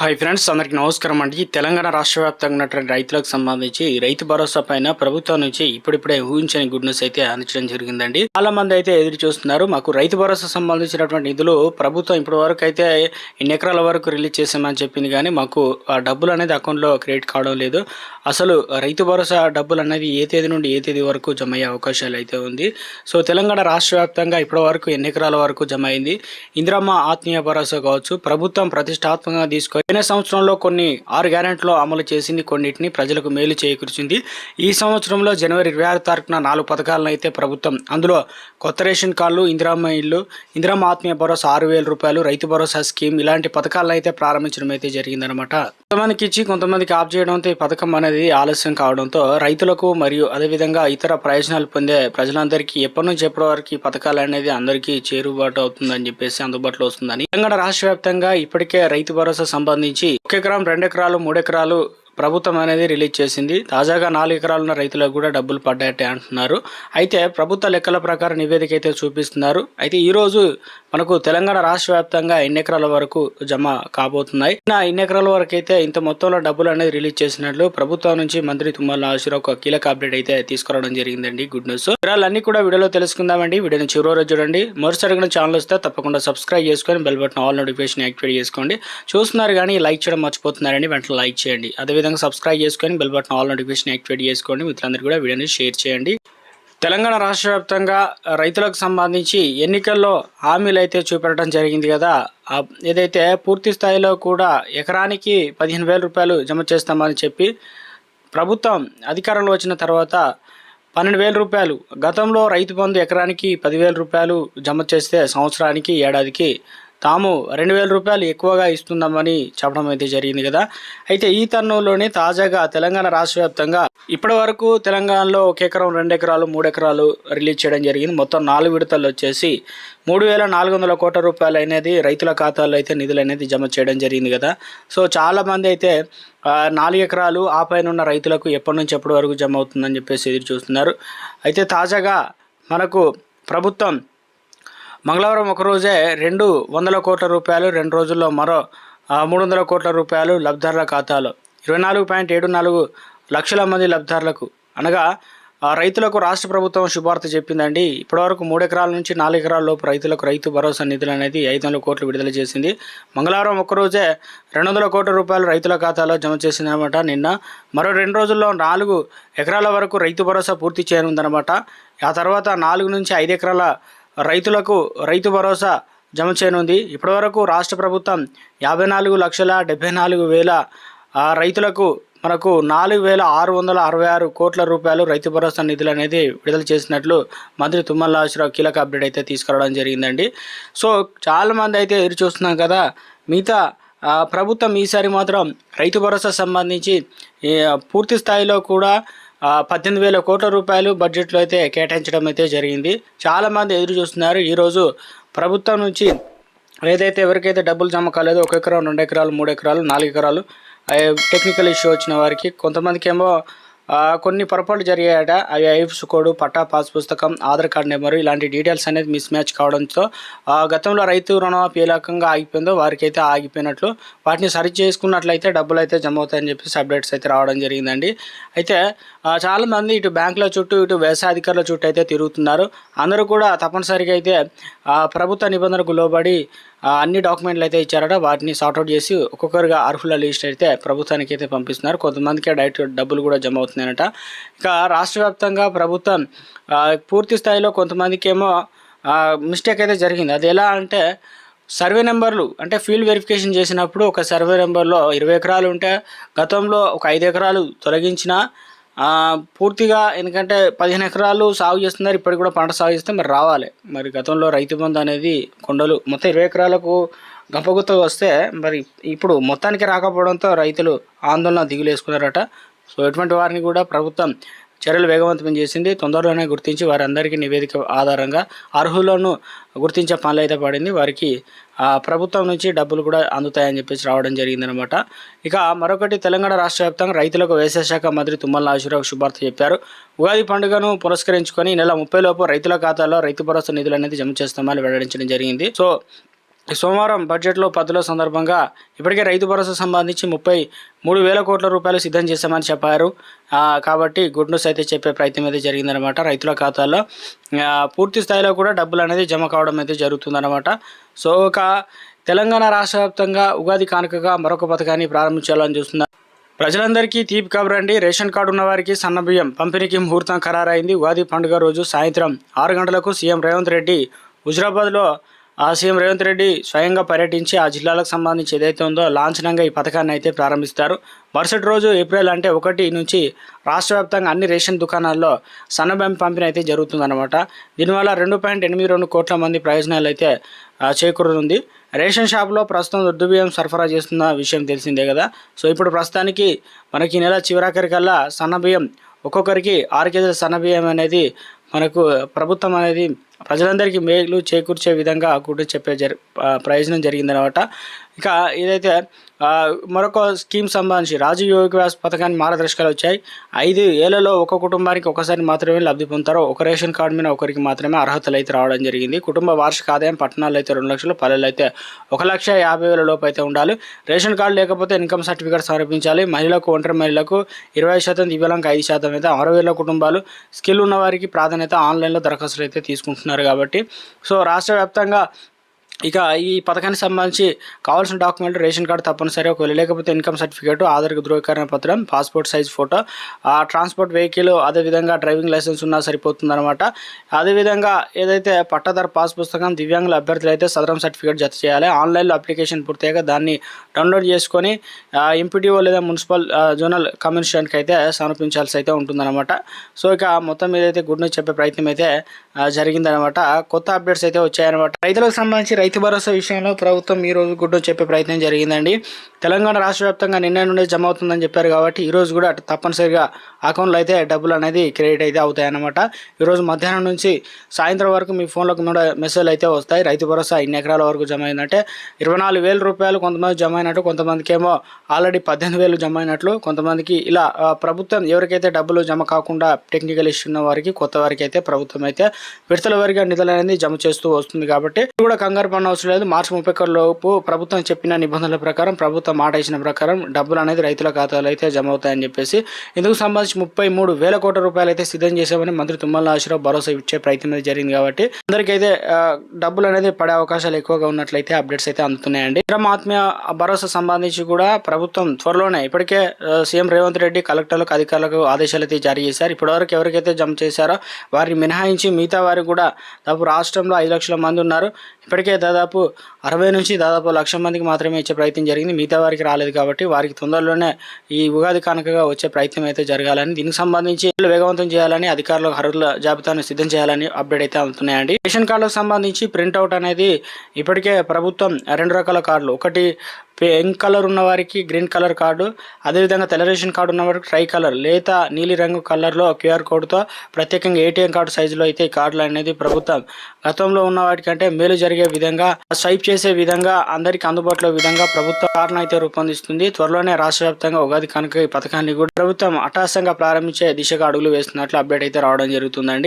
Hi friends అందరికీ నమస్కారం అండి. తెలంగాణ రాష్ట్ర వ్యాప్తంగా ఉన్నటువంటి రైతులకు సంబంధించి రైతు భరోసా పైన ప్రభుత్వం నుంచి ఇప్పుడిప్పుడే ఊహించని గుడ్ న్యూస్ అయితే అందించడం జరిగిందండి. చాలా మంది అయితే ఎదురు చూస్తున్నారు. మాకు రైతు భరోసా సంబంధించినటువంటి నిధులు ప్రభుత్వం ఇప్పటి వరకు అయితే ఎన్ని ఎకరాల వరకు రిలీజ్ చేసామని చెప్పింది కానీ మాకు ఆ డబ్బులు అనేది అకౌంట్లో క్రెడిట్ కావడం లేదు. అసలు రైతు భరోసా డబ్బులు అనేది ఏ తేదీ నుండి ఏ తేదీ వరకు జమ అయ్యే అవకాశాలు అయితే ఉంది. సో తెలంగాణ రాష్ట్ర వ్యాప్తంగా ఇప్పటి వరకు ఎన్ని ఎకరాల వరకు జమ అయింది? ఇందిరమ్మ ఆత్మీయ భరోసా కావచ్చు. ప్రభుత్వం ప్రతిష్టాత్మకంగా తీసుకొని పోయిన సంవత్సరంలో కొన్ని ఆరు గ్యారెంట్లు అమలు చేసింది కొన్నిటిని ప్రజలకు మేలు చేకూర్చింది. ఈ సంవత్సరంలో జనవరి ఇరవై ఆరు తారీఖున నాలుగు పథకాలను అయితే ప్రభుత్వం అందులో కొత్త రేషన్ కార్డులు ఇందిరామ్మ ఇల్లు ఇందిరామ్మ ఆత్మీయ భరోసా ఆరు వేల రూపాయలు రైతు భరోసా స్కీమ్ ఇలాంటి పథకాలను అయితే ప్రారంభించడం అయితే జరిగిందనమాట కొంతమందికి ఇచ్చి కొంతమందికి ఆఫ్ చేయడంతో ఈ పథకం అనేది ఆలస్యం కావడంతో రైతులకు మరియు అదేవిధంగా ఇతర ప్రయోజనాలు పొందే ప్రజలందరికీ ఎప్పటి నుంచి ఎప్పటి వరకు ఈ పథకాలు అనేది అందరికీ చేరుబాటు అవుతుందని చెప్పేసి అందుబాటులో వస్తుందని. తెలంగాణ రాష్ట్ర వ్యాప్తంగా ఇప్పటికే రైతు భరోసా సంబంధించి ఒక ఎకరం రెండు ఎకరాలు మూడు ఎకరాలు ప్రభుత్వం అనేది రిలీజ్ చేసింది. తాజాగా నాలుగు ఎకరాలున్న రైతులకు కూడా డబ్బులు పడ్డాయట అంటున్నారు. అయితే ప్రభుత్వ లెక్కల ప్రకారం నివేదిక అయితే చూపిస్తున్నారు. అయితే ఈరోజు మనకు తెలంగాణ రాష్ట్ర వ్యాప్తంగా ఎన్ని ఎకరాల వరకు జమ కాబోతున్నాయి? నా ఎన్ని ఎకరాల వరకు అయితే ఇంత మొత్తంలో డబ్బులు అనేది రిలీజ్ చేసినట్లు ప్రభుత్వం నుంచి మంత్రి తుమ్మల నాగేశ్వరరావు ఒక కీలక అప్డేట్ అయితే తీసుకురావడం జరిగిందండి గుడ్ న్యూస్. వివరాలన్నీ కూడా వీడియోలో తెలుసుకుందామండి. వీడియోని చివరి చూడండి. మరోసారి ఛానల్ వస్తే తప్పకుండా సబ్స్క్రైబ్ చేసుకొని bell button all notification activate చేసుకోండి. చూస్తున్నారు కానీ లైక్ చేయడం మర్చిపోతున్నారని వెంటనే లైక్ చేయండి. అదేవిధంగా సబ్స్క్రైబ్ చేసుకొని bell button all notification activate చేసుకోండి. మిత్రులందరూ కూడా వీడియోని షేర్ చేయండి. తెలంగాణ రాష్ట్ర వ్యాప్తంగా రైతులకు సంబంధించి ఎన్నికల్లో హామీలు అయితే చూపెట్టడం జరిగింది కదా. ఏదైతే పూర్తి స్థాయిలో కూడా ఎకరానికి పదిహేను వేల రూపాయలు జమ చేస్తామని చెప్పి ప్రభుత్వం అధికారంలో వచ్చిన తర్వాత పన్నెండు వేల రూపాయలు గతంలో రైతు బంధు ఎకరానికి పదివేల రూపాయలు జమ చేస్తే సంవత్సరానికి ఏడాదికి తాము రెండు వేల రూపాయలు ఎక్కువగా ఇస్తున్నామని చెప్పడం అయితే జరిగింది కదా. అయితే ఈ తరుణంలోనే తాజాగా తెలంగాణ రాష్ట్ర వ్యాప్తంగా ఇప్పటి వరకు తెలంగాణలో ఒక ఎకరం రెండు ఎకరాలు మూడు ఎకరాలు రిలీజ్ చేయడం జరిగింది. మొత్తం నాలుగు విడతలు వచ్చేసి మూడు వేల నాలుగు వందల కోట్ల రూపాయలు అనేది రైతుల ఖాతాల్లో అయితే నిధులు అనేది జమ చేయడం జరిగింది కదా. సో చాలామంది అయితే నాలుగు ఎకరాలు ఆ పైన ఉన్న రైతులకు ఎప్పటి నుంచి ఎప్పటి వరకు జమ అవుతుందని చెప్పేసి ఎదురు చూస్తున్నారు. అయితే తాజాగా మనకు ప్రభుత్వం మంగళవారం ఒకరోజే రెండు వందల కోట్ల రూపాయలు రెండు రోజుల్లో మరో మూడు వందల కోట్ల రూపాయలు లబ్ధిదారుల ఖాతాలో. ఇరవై నాలుగు పాయింట్ ఏడు నాలుగు లక్షల మంది లబ్ధిదారులకు అనగా రైతులకు రాష్ట్ర ప్రభుత్వం శుభార్త చెప్పిందండి. ఇప్పటివరకు మూడు ఎకరాల నుంచి నాలుగు ఎకరాల లోపు రైతులకు రైతు భరోసా నిధులు అనేది ఐదు వందల కోట్లు విడుదల చేసింది. మంగళవారం ఒక్కరోజే రెండు వందల కోట్ల రూపాయలు రైతుల ఖాతాలో జమ చేసిందనమాట నిన్న. మరో రెండు రోజుల్లో నాలుగు ఎకరాల వరకు రైతు భరోసా పూర్తి చేయనుందనమాట. ఆ తర్వాత నాలుగు నుంచి ఐదు ఎకరాల రైతులకు రైతు భరోసా జమ చేయనుంది. ఇప్పటివరకు రాష్ట్ర ప్రభుత్వం యాభై నాలుగు లక్షల డెబ్బై నాలుగు వేల రైతులకు మనకు నాలుగు వేల ఆరు వందల అరవై ఆరు కోట్ల రూపాయలు రైతు భరోసా నిధులు అనేది విడుదల చేసినట్లు మంత్రి తుమ్మల నాగేశ్వరరావు కీలక అప్డేట్ అయితే తీసుకురావడం జరిగిందండి. సో చాలామంది అయితే ఎదురు చూస్తున్నాం కదా మిగతా ప్రభుత్వం ఈసారి మాత్రం రైతు భరోసా సంబంధించి పూర్తి స్థాయిలో కూడా పద్దెనిమిది వేల కోట్ల రూపాయలు బడ్జెట్లో అయితే కేటాయించడం అయితే జరిగింది. చాలామంది ఎదురు చూస్తున్నారు. ఈరోజు ప్రభుత్వం నుంచి ఏదైతే ఎవరికైతే డబ్బులు జమ కాలేదో ఒక ఎకరం రెండు ఎకరాలు మూడు ఎకరాలు నాలుగు ఎకరాలు టెక్నికల్ ఇష్యూ వచ్చిన వారికి కొంతమందికి ఏమో కొన్ని పొరపాట్లు జరిగాయట. అవి ఐఎఫ్స్ కోడ్ పట్టా పాస్ పుస్తకం ఆధార్ కార్డ్ నెంబరు ఇలాంటి డీటెయిల్స్ అనేది మిస్ మ్యాచ్ కావడంతో గతంలో రైతు రుణమాఫీ ఏ రకంగా ఆగిపోయిందో వారికి అయితే ఆగిపోయినట్లు వాటిని సరి చేసుకున్నట్లయితే డబ్బులు అయితే జమ అవుతాయని చెప్పేసి అప్డేట్స్ అయితే రావడం జరిగిందండి. అయితే చాలామంది ఇటు బ్యాంకుల చుట్టూ ఇటు వ్యవసాయ అధికారుల చుట్టూ అయితే తిరుగుతున్నారు. అందరూ కూడా తప్పనిసరిగా అయితే ప్రభుత్వ నిబంధనకు లోబడి అన్ని డాక్యుమెంట్లు అయితే ఇచ్చారట. వాటిని సార్ట్అవుట్ చేసి ఒక్కొక్కరుగా అర్హుల లిస్ట్ అయితే ప్రభుత్వానికి అయితే పంపిస్తున్నారు. కొంతమందికి డైరెక్ట్ డబ్బులు కూడా జమ అవుతున్నాయట ఇక రాష్ట్ర వ్యాప్తంగా ప్రభుత్వం పూర్తి స్థాయిలో కొంతమందికి ఏమో మిస్టేక్ అయితే జరిగింది. అది ఎలా అంటే సర్వే నెంబర్లు అంటే ఫీల్డ్ వెరిఫికేషన్ చేసినప్పుడు ఒక సర్వే నెంబర్లో ఇరవై ఎకరాలు ఉంటే గతంలో ఒక ఐదు ఎకరాలు తొలగించిన పూర్తిగా ఎందుకంటే పదిహేను ఎకరాలు సాగు చేస్తున్నారు ఇప్పటికి కూడా పంట సాగు చేస్తే మరి రావాలి. మరి గతంలో రైతు బంధు అనేది కొండలు మొత్తం ఇరవై ఎకరాలకు గంపగుత్త వస్తే మరి ఇప్పుడు మొత్తానికి రాకపోవడంతో రైతులు ఆందోళన దిగులేసుకున్నారట. సో ఎటువంటి వారిని కూడా ప్రభుత్వం చర్యలు వేగవంతం చేసింది. తొందరలోనే గుర్తించి వారందరికీ నివేదిక ఆధారంగా అర్హులను గుర్తించే పనులు అయితే పడింది. వారికి ప్రభుత్వం నుంచి డబ్బులు కూడా అందుతాయని చెప్పేసి రావడం జరిగిందనమాట. ఇక మరొకటి తెలంగాణ రాష్ట్ర వ్యాప్తంగా రైతులకు వ్యవసాయ శాఖ మంత్రి తుమ్మల నాగేశ్వరరావు శుభార్త చెప్పారు. ఉగాది పండుగను పురస్కరించుకొని నెల ముప్పై లోపు రైతుల ఖాతాలో రైతు భరోసా నిధులు అనేది జమ చేస్తామని వెల్లడించడం జరిగింది. సో సోమవారం బడ్జెట్లో పద్దుల సందర్భంగా ఇప్పటికే రైతు భరోసా సంబంధించి ముప్పై మూడు వేల కోట్ల రూపాయలు సిద్ధం చేశామని చెప్పారు. కాబట్టి గుడ్ న్యూస్ అయితే చెప్పే ప్రయత్నం అయితే జరిగిందనమాట రైతుల ఖాతాల్లో. పూర్తి స్థాయిలో కూడా డబ్బులు అనేది జమ కావడం అయితే జరుగుతుందన్నమాట. సో ఒక తెలంగాణ రాష్ట్ర వ్యాప్తంగా ఉగాది కానుకగా మరొక పథకాన్ని ప్రారంభించాలని చూస్తున్నారు. ప్రజలందరికీ తీపి కబురండి రేషన్ కార్డు ఉన్న వారికి సన్నబియ్యం పంపిణీకి ముహూర్తం ఖరారైంది. ఉగాది పండుగ రోజు సాయంత్రం ఆరు గంటలకు సీఎం రేవంత్ రెడ్డి హుజరాబాద్లో ఆ సీఎం రేవంత్ రెడ్డి స్వయంగా పర్యటించి ఆ జిల్లాలకు సంబంధించి ఏదైతే ఉందో లాంఛనంగా ఈ పథకాన్ని అయితే ప్రారంభిస్తారు. మరుసటి రోజు ఏప్రిల్ అంటే ఒకటి నుంచి రాష్ట్ర వ్యాప్తంగా అన్ని రేషన్ దుకాణాల్లో సన్నబియ్యం పంపిణీ అయితే జరుగుతుందన్నమాట. దీనివల్ల రెండు పాయింట్ ఎనిమిది రెండు కోట్ల మంది ప్రయోజనాలు అయితే చేకూరుతుంది రేషన్ షాప్లో ప్రస్తుతం రుద్దు బియ్యం సరఫరా చేస్తున్న విషయం తెలిసిందే కదా. సో ఇప్పుడు ప్రస్తుతానికి మనకి ఈ నెల చివరాఖరికల్లా సన్న బియ్యం ఒక్కొక్కరికి ఆరు కేజీల సన్న బియ్యం అనేది మనకు ప్రభుత్వం అనేది ప్రజలందరికీ మేలు చేకూర్చే విధంగా కూడా చెప్పే జరి ప్రయోజనం జరిగిందనమాట ఇక ఏదైతే మరొక స్కీమ్ సంబంధించి రాజీవ్ యోగ వ్యాస్ పథకాన్ని మార్గదర్శకాలు వచ్చాయి. ఐదు ఏళ్ళలో ఒక కుటుంబానికి ఒకసారి మాత్రమే లబ్ధి పొందుతారో. ఒక రేషన్ కార్డు మీద ఒకరికి మాత్రమే అర్హతలు అయితే రావడం జరిగింది. కుటుంబ వార్షిక ఆదాయం పట్టణాల్లో అయితే రెండు లక్షలు పల్లెలు అయితే ఒక లక్ష యాభై వేల లోపు అయితే ఉండాలి. రేషన్ కార్డు లేకపోతే ఇన్కమ్ సర్టిఫికేట్ సమర్పించాలి. మహిళలకు ఒంటరి మహిళలకు ఇరవై శాతం దివ్యాంగులకు ఐదు శాతం అయితే ఆరు వేల కుటుంబాలు. స్కిల్ ఉన్న వారికి ప్రాధాన్యత ఆన్లైన్లో దరఖాస్తులు అయితే తీసుకుంటున్నారు. కాబట్టి. సో రాష్ట్ర వ్యాప్తంగా ఇక ఈ పథకానికి సంబంధించి కావాల్సిన డాక్యుమెంట్ రేషన్ కార్డు తప్పనిసరి ఒకవేళ లేకపోతే ఇన్కమ్ సర్టిఫికేట్ ఆధార్ ధృవీకరణ పత్రం పాస్పోర్ట్ సైజ్ ఫోటో ఆ ట్రాన్స్పోర్ట్ వెహికల్ అదేవిధంగా డ్రైవింగ్ లైసెన్స్ ఉన్నా సరిపోతుందన్నమాట. అదేవిధంగా ఏదైతే పట్టాదారు పాస్ పుస్తకం దివ్యాంగుల అభ్యర్థులు అయితే సదరం సర్టిఫికేట్ జత చేయాలి. ఆన్లైన్లో అప్లికేషన్ పూర్తయ్యాక దాన్ని డౌన్లోడ్ చేసుకొని ఎంపీటీఓ లేదా మున్సిపల్ జోనల్ కమిషన్కి అయితే సమర్పించాల్సి అయితే ఉంటుందన్నమాట. సో ఇక మొత్తం ఏదైతే గుడ్ న్యూస్ చెప్పే ప్రయత్నం అయితే జరిగిందనమాట కొత్త అప్డేట్స్ అయితే వచ్చాయన్నమాట. రైతులకు సంబంధించి రైతు భరోసా విషయంలో ప్రభుత్వం ఈ రోజు గుడ్ చెప్పే ప్రయత్నం జరిగిందండి. తెలంగాణ రాష్ట్ర వ్యాప్తంగా నిన్న నుండి జమ అవుతుందని చెప్పారు కాబట్టి ఈ రోజు కూడా తప్పనిసరిగా అకౌంట్లో అయితే డబ్బులు అనేది క్రెడిట్ అయితే అవుతాయన్నమాట. ఈరోజు మధ్యాహ్నం నుంచి సాయంత్రం వరకు మీ ఫోన్లోకి కూడా మెసేజ్లు అయితే వస్తాయి. రైతు భరోసా ఇన్ని ఎకరాల వరకు జమ అయిందంటే ఇరవై నాలుగు వేల రూపాయలు కొంతమంది జమ అయినట్టు కొంతమందికి ఏమో ఆల్రెడీ పద్దెనిమిది వేలు జమ అయినట్లు కొంతమందికి ఇలా ప్రభుత్వం ఎవరికైతే డబ్బులు జమ కాకుండా టెక్నికల్ ఇష్యూ ఉన్న వారికి కొత్త వారికి అయితే ప్రభుత్వం అయితే విడతల వారిగా నిధులు అనేది జమ చేస్తూ వస్తుంది కాబట్టి కూడా కంగారు పడిన అవసరం లేదు. మార్చి ముప్పై లోపు ప్రభుత్వం చెప్పిన నిబంధనల ప్రకారం ప్రభుత్వం మాట ఇచ్చిన ప్రకారం డబ్బులు అనేది రైతుల ఖాతాలో అయితే జమ అవుతాయని చెప్పేసి ఇందుకు సంబంధించి ముప్పై మూడు వేల కోట్ల రూపాయలు అయితే సిద్ధం చేశామని మంత్రి తుమ్మల నాగేశ్వరరావు భరోసా ఇచ్చే ప్రయత్నం జరిగింది కాబట్టి అందరికైతే డబ్బులు అనేది పడే అవకాశాలు ఎక్కువగా ఉన్నట్లయితే అప్డేట్స్ అయితే అందుతున్నాయండి. ఇతర ఆత్మీయ భరోసా సంబంధించి కూడా ప్రభుత్వం త్వరలోనే ఇప్పటికే సీఎం రేవంత్ రెడ్డి కలెక్టర్లకు అధికారులకు ఆదేశాలు అయితే జారీ చేశారు. ఇప్పటివరకు ఎవరికైతే జమ చేశారో వారిని మినహాయించి మిగతా వారికి కూడా దాదాపు రాష్ట్రంలో ఐదు లక్షల మంది ఉన్నారు. ఇప్పటికే దాదాపు అరవై నుంచి దాదాపు లక్ష మందికి మాత్రమే ఇచ్చే ప్రయత్నం జరిగింది. మిగతా వారికి రాలేదు కాబట్టి వారికి తొందరలోనే ఈ ఉగాది కానుకగా వచ్చే ప్రయత్నం అయితే జరగాలని దీనికి సంబంధించి వేగవంతం చేయాలని అధికారులకు అర్హుల జాబితాను సిద్ధం చేయాలని అప్డేట్ అయితే అవుతున్నాయండి. రేషన్ కార్డులకు సంబంధించి ప్రింట్అవుట్ అనేది ఇప్పటికే ప్రభుత్వం రెండు రకాల కార్డులు. ఒకటి పింక్ కలర్ ఉన్న వారికి గ్రీన్ కలర్ కార్డు అదేవిధంగా తెల్ల రేషన్ కార్డు ఉన్న వారికి ట్రై కలర్. లేత నీలి రంగు కలర్లో క్యూఆర్ కోడ్తో ప్రత్యేకంగా ఏటీఎం కార్డు సైజులో అయితే ఈ కార్డులు అనేది ప్రభుత్వం గతంలో ఉన్న వాటికంటే మేలు జరిగే విధంగా విధంగా స్వైప్ చేసే విధంగా అందరికి అందుబాటులో విధంగా ప్రభుత్వం కార్డును అయితే రూపొందిస్తుంది. త్వరలోనే రాష్ట్ర వ్యాప్తంగా ఉగాది కనుక ఈ పథకాన్ని కూడా ప్రభుత్వం అటాసంగా ప్రారంభించే దిశగా అడుగులు వేస్తున్నట్లు అప్డేట్ అయితే రావడం జరుగుతుందండి.